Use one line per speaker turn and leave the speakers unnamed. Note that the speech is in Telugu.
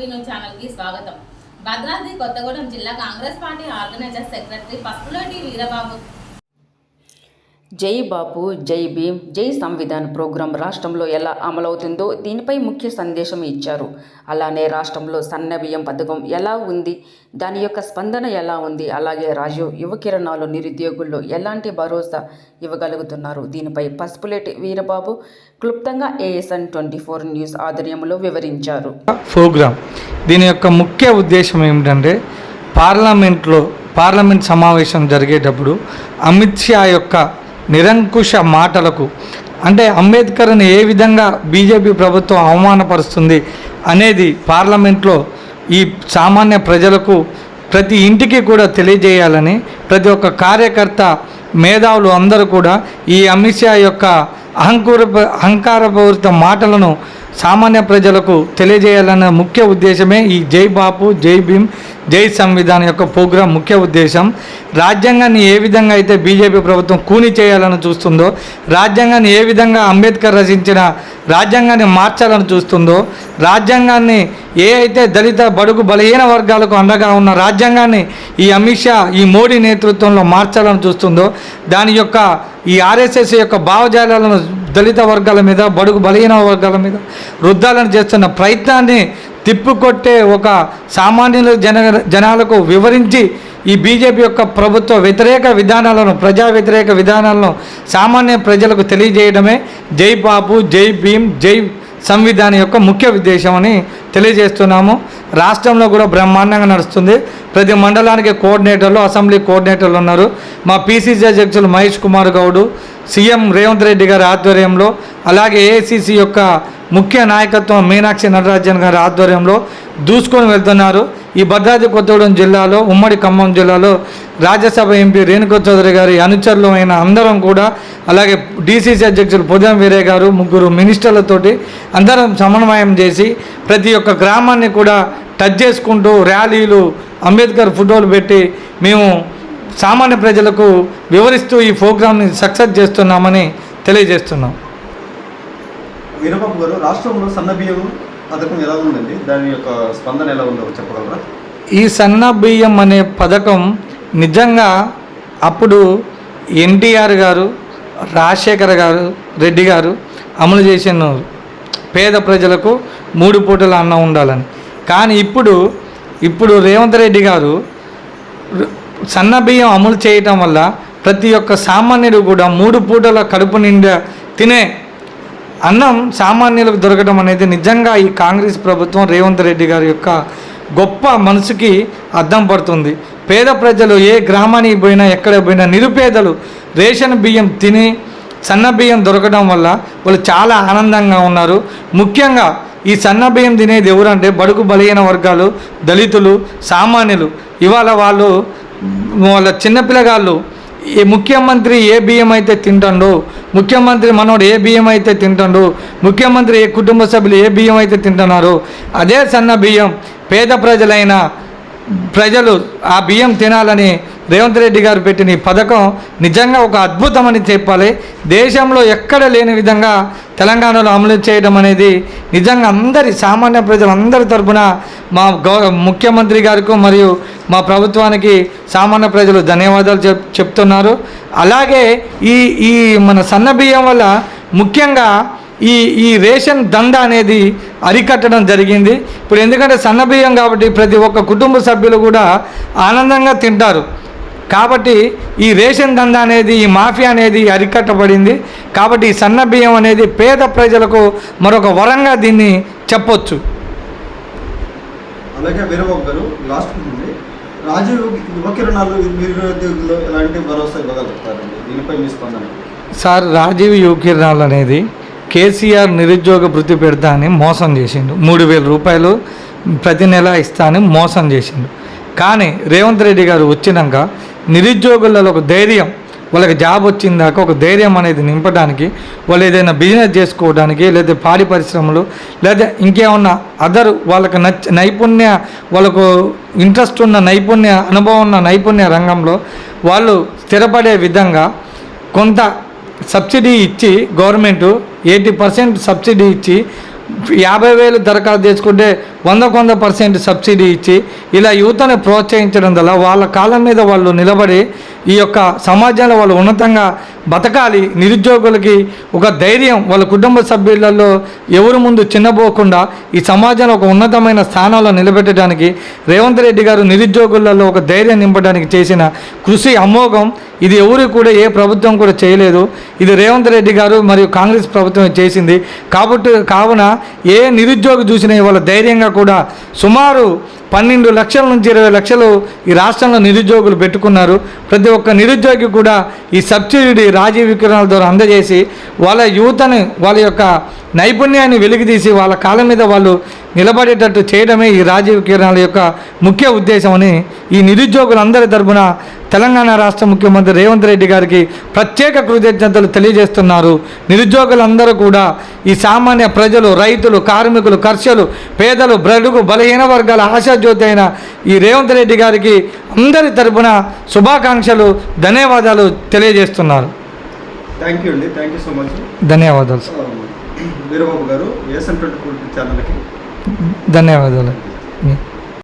టీవీ న్యూస్ ఛానల్కి స్వాగతం. భద్రాద్రి కొత్తగూడెం జిల్లా Congress party organiser secretary Pasupuleti Veerababu
జై బాపు జై భీమ్ జై సంవిధాన్ ప్రోగ్రాం రాష్ట్రంలో ఎలా అమలవుతుందో దీనిపై ముఖ్య సందేశం ఇచ్చారు. అలానే రాష్ట్రంలో సన్న బియ్యం పథకం ఎలా ఉంది దాని యొక్క స్పందన ఎలా ఉంది అలాగే రాజు యువకిరణాలు నిరుద్యోగుల్లో ఎలాంటి భరోసా ఇవ్వగలుగుతున్నారు? దీనిపై పసుపులేటి వీరబాబు క్లుప్తంగా ఏఎస్ఎన్ ట్వంటీ ఫోర్ న్యూస్ ఆధ్వర్యంలో వివరించారు.
ప్రోగ్రాం. దీని యొక్క ముఖ్య ఉద్దేశం ఏమిటంటే పార్లమెంట్లో పార్లమెంట్ సమావేశం జరిగేటప్పుడు అమిత్ షా యొక్క నిరంకుశ మాటలకు. అంటే అంబేద్కర్ని ఏ విధంగా బీజేపీ ప్రభుత్వం అవమానపరుస్తుంది అనేది పార్లమెంట్లో ఈ సామాన్య ప్రజలకు ప్రతి ఇంటికి కూడా తెలియజేయాలని ప్రతి ఒక్క కార్యకర్త మేధావులు అందరూ కూడా ఈ అమిత్ షా యొక్క అహంకూర అహంకారపూరిత మాటలను సామాన్య ప్రజలకు తెలియజేయాలన్న ముఖ్య ఉద్దేశమే ఈ జై బాపు జై భీమ్ జై సంవిధాన్ యొక్క ప్రోగ్రాం ముఖ్య ఉద్దేశం. రాజ్యాంగాన్ని ఏ విధంగా అయితే బీజేపీ ప్రభుత్వం కూని చేయాలని చూస్తుందో రాజ్యాంగాన్ని ఏ విధంగా అంబేద్కర్ రచించిన రాజ్యాంగాన్ని మార్చాలని చూస్తుందో రాజ్యాంగాన్ని ఏ అయితే దళిత బడుగు బలహీన వర్గాలకు అండగా ఉన్న రాజ్యాంగాన్ని ఈ అమిత్ షా ఈ మోడీ నేతృత్వంలో మార్చాలని చూస్తుందో దాని యొక్క ఈ ఆర్ఎస్ఎస్ యొక్క భావజాలాలను దళిత వర్గాల మీద బడుగు బలహీన వర్గాల మీద వృద్ధాలను చేస్తున్న ప్రయత్నాన్ని తిప్పుకొట్టే ఒక సామాన్యుల జన జనాలకు వివరించి ఈ బీజేపీ యొక్క ప్రభుత్వ వ్యతిరేక విధానాలను ప్రజా వ్యతిరేక విధానాలను సామాన్య ప్రజలకు తెలియజేయడమే. జై బాబు జై భీమ్ జై సంవిధానం యొక్క ముఖ్య ఉద్దేశం అని తెలియజేస్తున్నాము. రాష్ట్రంలో కూడా బ్రహ్మాండంగా నడుస్తుంది. ప్రతి మండలానికి కోఆర్డినేటర్లు అసెంబ్లీ కోఆర్డినేటర్లు ఉన్నారు. మా పీసీసీ అధ్యక్షులు మహేష్ కుమార్ గౌడు సీఎం రేవంత్ రెడ్డి గారి ఆధ్వర్యంలో అలాగే ఏఐసిసి యొక్క ముఖ్య నాయకత్వం మీనాక్షి నటరాజన్ గారి ఆధ్వర్యంలో దూసుకొని వెళ్తున్నారు. ఈ భద్రాద్రి కొత్తగూడెం జిల్లాలో ఉమ్మడి ఖమ్మం జిల్లాలో రాజ్యసభ ఎంపీ రేణుకా చౌదరి గారి అనుచరులు అయిన అందరం కూడా అలాగే డీసీసీ అధ్యక్షులు పొదం వీరే గారు ముగ్గురు మినిస్టర్లతోటి అందరం సమన్వయం చేసి ప్రతి ఒక్క గ్రామాన్ని కూడా టచ్ చేసుకుంటూ ర్యాలీలు అంబేద్కర్ ఫోటోలు పెట్టి మేము సామాన్య ప్రజలకు వివరిస్తూ ఈ ప్రోగ్రామ్ని సక్సెస్ చేస్తున్నామని తెలియజేస్తున్నాం.
వీరబాబు గారు రాష్ట్రంలో సన్నబియ్యం పథకం ఎలా ఉందండి? దాని యొక్క స్పందన ఎలా ఉందో చెప్పగలరా?
ఈ సన్న బియ్యం అనే పథకం నిజంగా అప్పుడు ఎన్టీఆర్ గారు రాజశేఖర్ గారు రెడ్డి గారు అమలు చేసిన పేద ప్రజలకు మూడు పూటల అన్నం ఉండాలని. కానీ ఇప్పుడు ఇప్పుడు రేవంత్ రెడ్డి గారు సన్న బియ్యం అమలు చేయటం వల్ల ప్రతి ఒక్క సామాన్యుడు కూడా మూడు పూటల కడుపు నిండా తినే అన్నం సామాన్యులకు దొరకడం అనేది నిజంగా ఈ కాంగ్రెస్ ప్రభుత్వం రేవంత్ రెడ్డి గారి యొక్క గొప్ప మనసుకి అద్దం పడుతుంది. పేద ప్రజలు ఏ గ్రామానికి పోయినా ఎక్కడ పోయినా నిరుపేదలు రేషన్ బియ్యం తిని సన్న బియ్యం దొరకడం వల్ల వాళ్ళు చాలా ఆనందంగా ఉన్నారు. ముఖ్యంగా ఈ సన్న బియ్యం తినేది ఎవరంటే బడుగు బలహీన వర్గాలు దళితులు సామాన్యులు. ఇవాళ వాళ్ళు వాళ్ళ చిన్నపిల్లగాళ్ళు ఈ ముఖ్యమంత్రి ఏ బియ్యం అయితే తింటాడు ముఖ్యమంత్రి మనోడు ఏ బియ్యం అయితే తింటాడు ముఖ్యమంత్రి ఏ కుటుంబ సభ్యులు ఏ బియ్యం అయితే తింటున్నారు అదే సన్న బియ్యం పేద ప్రజలైన ప్రజలు ఆ బియ్యం తినాలని రేవంత్ రెడ్డి గారు పెట్టిన ఈ పథకం నిజంగా ఒక అద్భుతమని చెప్పాలి. దేశంలో ఎక్కడ లేని విధంగా తెలంగాణలో అమలు చేయడం అనేది నిజంగా అందరి సామాన్య ప్రజలందరి తరఫున మా ముఖ్యమంత్రి గారికి మరియు మా ప్రభుత్వానికి సామాన్య ప్రజలు ధన్యవాదాలు చెప్ చెప్తున్నారు. అలాగే ఈ ఈ మన సన్న బియ్యం వల్ల ముఖ్యంగా ఈ ఈ రేషన్ దంద అనేది అరికట్టడం జరిగింది. ఇప్పుడు ఎందుకంటే సన్న బియ్యం కాబట్టి ప్రతి ఒక్క కుటుంబ సభ్యులు కూడా ఆనందంగా తింటారు. కాబట్టి ఈ రేషన్ దంద అనేది ఈ మాఫియా అనేది అరికట్టబడింది. కాబట్టి ఈ సన్న బియ్యం అనేది పేద ప్రజలకు మరొక వరంగా దీన్ని చెప్పొచ్చు.
అలాగే వీరబాబు గారు లాస్ట్ రాజీవ్ యువ కిరణాలు నిరుద్యోగులు ఎలాంటి భరోసా ఇవ్వగలుగుతారండి. దీనిపై మీ స్పందన?
సార్ రాజీవ్ యువకిరణాలు అనేది కేసీఆర్ నిరుద్యోగ భృతి పెడతా అని మోసం చేసిండు. మూడు వేల రూపాయలు ప్రతి నెల ఇస్తా అని మోసం చేసిండు. కానీ రేవంత్ రెడ్డి గారు వచ్చినాక నిరుద్యోగులలో ఒక ధైర్యం వాళ్ళకి జాబ్ వచ్చిందాక ఒక ధైర్యం అనేది నింపడానికి వాళ్ళు ఏదైనా బిజినెస్ చేసుకోవడానికి లేదా పాడి పరిశ్రమలు లేదా ఇంకేమన్నా అదర్ వాళ్ళకి నచ్చ నైపుణ్య వాళ్ళకు ఇంట్రెస్ట్ ఉన్న నైపుణ్య అనుభవం ఉన్న నైపుణ్య రంగంలో వాళ్ళు స్థిరపడే విధంగా కొంత సబ్సిడీ ఇచ్చి గవర్నమెంట్ ఎయిటీ పర్సెంట్ సబ్సిడీ ఇచ్చి యాభై వేలు దరఖాస్తు చేసుకుంటే వందకు వంద పర్సెంట్ సబ్సిడీ ఇచ్చి ఇలా యువతను ప్రోత్సహించడం వల్ల వాళ్ళ కాలం మీద వాళ్ళు నిలబడి ఈ యొక్క సమాజంలో వాళ్ళు ఉన్నతంగా బతకాలి. నిరుద్యోగులకి ఒక ధైర్యం వాళ్ళ కుటుంబ సభ్యులలో ఎవరి ముందు చిన్నపోకుండా ఈ సమాజంలో ఒక ఉన్నతమైన స్థానంలో నిలబెట్టడానికి రేవంత్ రెడ్డి గారు నిరుద్యోగులలో ఒక ధైర్యం నింపడానికి చేసిన కృషి అమోఘం. ఇది ఎవరు కూడా ఏ ప్రభుత్వం కూడా చేయలేదు. ఇది రేవంత్ రెడ్డి గారు మరియు కాంగ్రెస్ ప్రభుత్వం చేసింది. కాబట్టి కావున ఏ నిరుద్యోగి చూసినా వాళ్ళ ధైర్యంగా కూడా సుమారు పన్నెండు లక్షల నుంచి ఇరవై లక్షలు ఈ రాష్ట్రంలో నిరుద్యోగులు పెట్టుకున్నారు. ప్రతి ఒక్క నిరుద్యోగి కూడా ఈ సబ్సిడీ రాజీవ్ ద్వారా అందజేసి వాళ్ళ యువతని వాళ్ళ యొక్క నైపుణ్యాన్ని వెలికితీసి వాళ్ళ కాళ్ళ మీద వాళ్ళు నిలబడేటట్టు చేయడమే ఈ రాజీవ్ కిరణాల యొక్క ముఖ్య ఉద్దేశమని ఈ నిరుద్యోగులందరి తరపున తెలంగాణ రాష్ట్ర ముఖ్యమంత్రి రేవంత్ రెడ్డి గారికి ప్రత్యేక కృతజ్ఞతలు తెలియజేస్తున్నారు. నిరుద్యోగులందరూ కూడా ఈ సామాన్య ప్రజలు రైతులు కార్మికులు కర్షలు పేదలు బ్రడుగు బలహీన వర్గాల ఆశాజ్యోతి అయిన ఈ రేవంత్ రెడ్డి గారికి అందరి తరపున శుభాకాంక్షలు ధన్యవాదాలు తెలియజేస్తున్నారు.
థ్యాంక్ యూ అండి. థ్యాంక్ యూ సో మచ్
ధన్యవాదాలు సార్
వీరబాబు గారు ఏసన్ ట్వంటీ ఛానల్కి
ధన్యవాదాలు